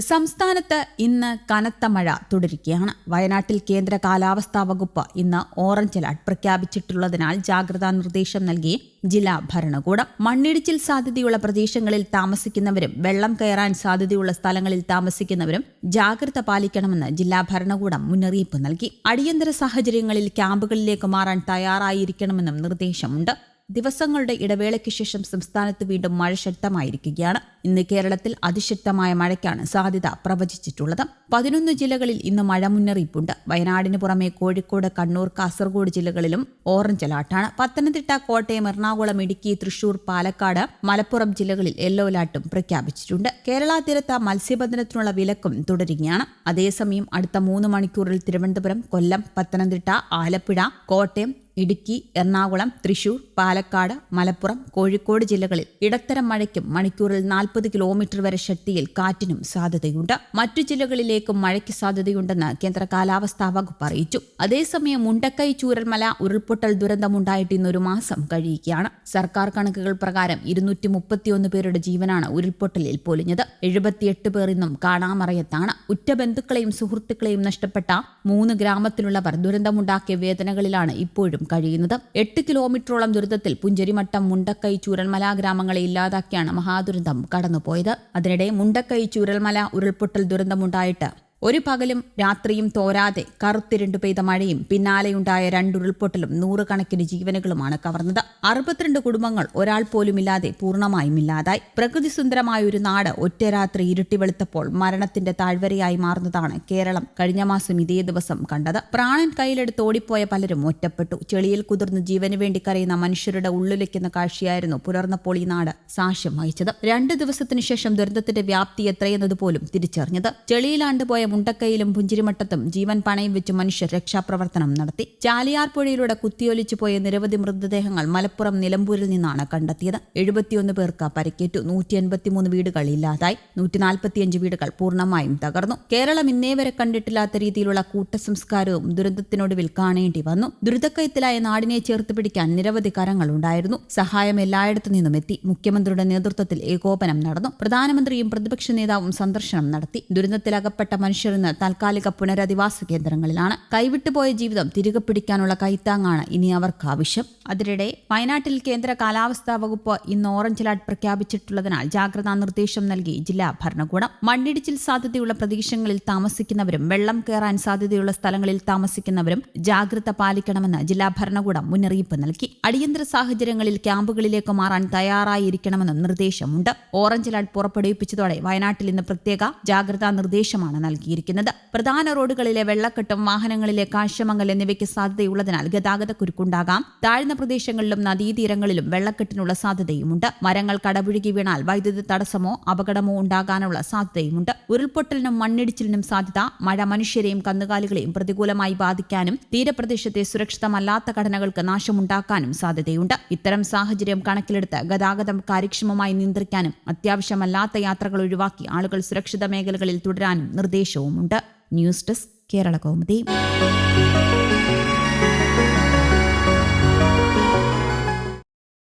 സംസ്ഥാനത്ത് ഇന്ന് കനത്ത മഴ തുടരുകയാണ്. വയനാട്ടിൽ കേന്ദ്ര കാലാവസ്ഥാ വകുപ്പ് ഇന്ന് ഓറഞ്ച് അലർട്ട് പ്രഖ്യാപിച്ചിട്ടുള്ളതിനാൽ ജാഗ്രതാ നിർദ്ദേശം നൽകി ജില്ലാ ഭരണകൂടം. മണ്ണിടിച്ചിൽ സാധ്യതയുള്ള പ്രദേശങ്ങളിൽ താമസിക്കുന്നവരും വെള്ളം കയറാൻ സാധ്യതയുള്ള സ്ഥലങ്ങളിൽ താമസിക്കുന്നവരും ജാഗ്രത പാലിക്കണമെന്ന് ജില്ലാ ഭരണകൂടം മുന്നറിയിപ്പ് നൽകി. അടിയന്തര സാഹചര്യങ്ങളിൽ ക്യാമ്പുകളിലേക്ക് മാറാൻ തയ്യാറായിരിക്കണമെന്നും നിർദ്ദേശമുണ്ട്. ദിവസങ്ങളുടെ ഇടവേളയ്ക്ക് ശേഷം സംസ്ഥാനത്ത് വീണ്ടും മഴ ശക്തമായിരിക്കുകയാണ്. ഇന്ന് കേരളത്തിൽ അതിശക്തമായ മഴയ്ക്കാണ് സാധ്യത പ്രവചിച്ചിട്ടുള്ളത്. പതിനൊന്ന് ജില്ലകളിൽ ഇന്ന് മഴ മുന്നറിയിപ്പുണ്ട്. വയനാടിന് പുറമെ കോഴിക്കോട് കണ്ണൂർ കാസർഗോഡ് ജില്ലകളിലും ഓറഞ്ച് അലാർട്ടാണ്. പത്തനംതിട്ട കോട്ടയം എറണാകുളം ഇടുക്കി തൃശൂർ പാലക്കാട് മലപ്പുറം ജില്ലകളിൽ യെല്ലോ അലാർട്ടും പ്രഖ്യാപിച്ചിട്ടുണ്ട്. കേരള തീരത്ത് മത്സ്യബന്ധനത്തിനുള്ള വിലക്കും തുടരുകയാണ്. അതേസമയം അടുത്ത മൂന്ന് മണിക്കൂറിൽ തിരുവനന്തപുരം കൊല്ലം പത്തനംതിട്ട ആലപ്പുഴ കോട്ടയം ഇടുക്കി എറണാകുളം തൃശൂർ പാലക്കാട് മലപ്പുറം കോഴിക്കോട് ജില്ലകളിൽ ഇടത്തരം മഴയ്ക്കും മണിക്കൂറിൽ നാൽപ്പത് കിലോമീറ്റർ വരെ ശക്തിയിൽ കാറ്റിനും സാധ്യതയുണ്ട്. മറ്റു ജില്ലകളിലേക്കും മഴയ്ക്ക് സാധ്യതയുണ്ടെന്ന് കേന്ദ്ര കാലാവസ്ഥാ വകുപ്പ് അറിയിച്ചു. അതേസമയം മുണ്ടക്കൈ ചൂരൽമല ഉരുൾപൊട്ടൽ ദുരന്തമുണ്ടായിട്ട് ഇന്നൊരു മാസം കഴിയുകയാണ്. സർക്കാർ കണക്കുകൾ പ്രകാരം ഇരുന്നൂറ്റി മുപ്പത്തിയൊന്ന് പേരുടെ ജീവനാണ് ഉരുൾപൊട്ടലിൽ പൊലിഞ്ഞത്. എഴുപത്തിയെട്ട് പേർ ഇന്നും കാണാമറയത്താണ്. ഉറ്റ ബന്ധുക്കളെയും സുഹൃത്തുക്കളെയും നഷ്ടപ്പെട്ട മൂന്ന് ഗ്രാമത്തിലുള്ളവർ ദുരന്തമുണ്ടാക്കിയ വേദനകളിലാണ് ഇപ്പോഴും കഴിയുന്നത്. എട്ട് കിലോമീറ്ററോളം ദുരിതത്തിൽ പുഞ്ചരിമട്ടം മുണ്ടക്കൈ ചൂരൽമല ഗ്രാമങ്ങളെ ഇല്ലാതാക്കിയാണ് മഹാദുരന്തം കടന്നുപോയത്. അതിനിടെ മുണ്ടക്കൈ ചൂരൽമല ഉരുൾപൊട്ടൽ ദുരന്തമുണ്ടായിട്ട് ഒരു പകലും രാത്രിയും തോരാതെ കറുത്തിരണ്ടു പെയ്ത മഴയും പിന്നാലെയുണ്ടായ രണ്ടുരുൾപൊട്ടലും നൂറുകണക്കിന് ജീവനുകളുമാണ് കവർന്നത്. അറുപത്തിരണ്ട് കുടുംബങ്ങൾ ഒരാൾ പോലുമില്ലാതെ പൂർണമായും ഇല്ലാതായി. പ്രകൃതി സുന്ദരമായ ഒരു നാട് ഒറ്റ രാത്രി ഇരുട്ടി വെളുത്തപ്പോൾ മരണത്തിന്റെ താഴ്വരയായി മാറുന്നതാണ് കേരളം കഴിഞ്ഞ മാസം ഇതേ ദിവസം കണ്ടത്. പ്രാണൻ കയ്യിലെടുത്ത് ഓടിപ്പോയ പലരും ഒറ്റപ്പെട്ടു. ചെളിയിൽ കുതിർന്ന് ജീവന് വേണ്ടി കരയുന്ന മനുഷ്യരുടെ ഉള്ളിലെക്കുന്ന കാഴ്ചയായിരുന്നു പുലർന്നപ്പോൾ ഈ നാട് സാക്ഷ്യം വഹിച്ചത്. രണ്ട് ദിവസത്തിനു ശേഷം ദുരന്തത്തിന്റെ വ്യാപ്തി എത്രയെന്നത് പോലും തിരിച്ചറിഞ്ഞത്. ചെളിയിലാണ്ടുപോയ മുണ്ടക്കയിലും പുഞ്ചിരിമട്ടത്തും ജീവൻ പണയം വെച്ച് മനുഷ്യർ രക്ഷാപ്രവർത്തനം നടത്തി. ചാലിയാർ പുഴയിലൂടെ കുത്തിയൊലിച്ചു പോയ നിരവധി മൃതദേഹങ്ങൾ മലപ്പുറം നിലമ്പൂരിൽ നിന്നാണ് കണ്ടെത്തിയത്. എഴുപത്തിയൊന്ന് പേർക്ക് പരിക്കേറ്റു. നൂറ്റി എൺപത്തിമൂന്ന് വീടുകൾ ഇല്ലാതായി. നൂറ്റി നാൽപ്പത്തിയഞ്ച് വീടുകൾ പൂർണമായും തകർന്നു. കേരളം ഇന്നേ വരെ കണ്ടിട്ടില്ലാത്ത രീതിയിലുള്ള കൂട്ടസംസ്കാരവും ദുരന്തത്തിനൊടുവിൽ കാണേണ്ടി വന്നു. ദുരിതക്കയത്തിലായ നാടിനെ ചേർത്ത് പിടിക്കാൻ നിരവധി കരങ്ങളുണ്ടായിരുന്നു സഹായം എല്ലായിടത്തു നിന്നും എത്തി. മുഖ്യമന്ത്രിയുടെ നേതൃത്വത്തിൽ ഏകോപനം നടന്നു. പ്രധാനമന്ത്രിയും പ്രതിപക്ഷ നേതാവും സന്ദർശനം നടത്തി. ദുരന്തത്തിലകപ്പെട്ട മനുഷ്യർ ഇന്ന് താൽക്കാലിക പുനരധിവാസ കേന്ദ്രങ്ങളിലാണ്. കൈവിട്ടുപോയ ജീവിതം തിരികെ പിടിക്കാനുള്ള കൈത്താങ്ങാണ് ഇനി അവർക്ക് ആവശ്യം. അതിനിടെ വയനാട്ടിൽ കേന്ദ്ര കാലാവസ്ഥാ വകുപ്പ് ഇന്ന് ഓറഞ്ച് അലർട്ട് പ്രഖ്യാപിച്ചിട്ടുള്ളതിനാൽ ജാഗ്രതാ നിർദ്ദേശം നൽകി ജില്ലാ ഭരണകൂടം. മണ്ണിടിച്ചിൽ സാധ്യതയുള്ള പ്രദേശങ്ങളിൽ താമസിക്കുന്നവരും വെള്ളം കയറാൻ സാധ്യതയുള്ള സ്ഥലങ്ങളിൽ താമസിക്കുന്നവരും ജാഗ്രത പാലിക്കണമെന്ന് ജില്ലാ ഭരണകൂടം മുന്നറിയിപ്പ് നൽകി. അടിയന്തര സാഹചര്യങ്ങളിൽ ക്യാമ്പുകളിലേക്ക് മാറാൻ തയ്യാറായിരിക്കണമെന്നും നിർദ്ദേശമുണ്ട്. ഓറഞ്ച് അലർട്ട് പുറപ്പെടുവിപ്പിച്ചതോടെ വയനാട്ടിൽ ഇന്ന് പ്രത്യേക ജാഗ്രതാ നിർദ്ദേശമാണ് നൽകിയിരിക്കുന്നത്. പ്രധാന റോഡുകളിലെ വെള്ളക്കെട്ടും വാഹനങ്ങളിലെ കാഴ്ചമങ്ങൽ എന്നിവയ്ക്ക് സാധ്യതയുള്ളതിനാൽ ഗതാഗത കുരുക്കുണ്ടാകാം താഴ്ന്ന പ്രദേശങ്ങളിലും നദീതീരങ്ങളിലും വെള്ളക്കെട്ടിനുള്ള സാധ്യതയുമുണ്ട്. മരങ്ങൾ കടപുഴുകി വീണാൽ വൈദ്യുതി തടസ്സമോ അപകടമോ ഉണ്ടാകാനുള്ള സാധ്യതയുമുണ്ട്. ഉരുൾപൊട്ടലിനും മണ്ണിടിച്ചിലിനും സാധ്യത മഴ മനുഷ്യരെയും കന്നുകാലികളെയും പ്രതികൂലമായി ബാധിക്കാനും തീരപ്രദേശത്തെ സുരക്ഷിതമല്ലാത്ത ഘടനകൾക്ക് നാശമുണ്ടാക്കാനും സാധ്യതയുണ്ട്. ഇത്തരം സാഹചര്യം കണക്കിലെടുത്ത് ഗതാഗതം കാര്യക്ഷമമായി നിയന്ത്രിക്കാനും അത്യാവശ്യമല്ലാത്ത യാത്രകൾ ഒഴിവാക്കി ആളുകൾ സുരക്ഷിത മേഖലകളിൽ തുടരാനും നിർദ്ദേശവുമുണ്ട് ന്യൂസ് ഡെസ്ക് കേരള കൗമുദി.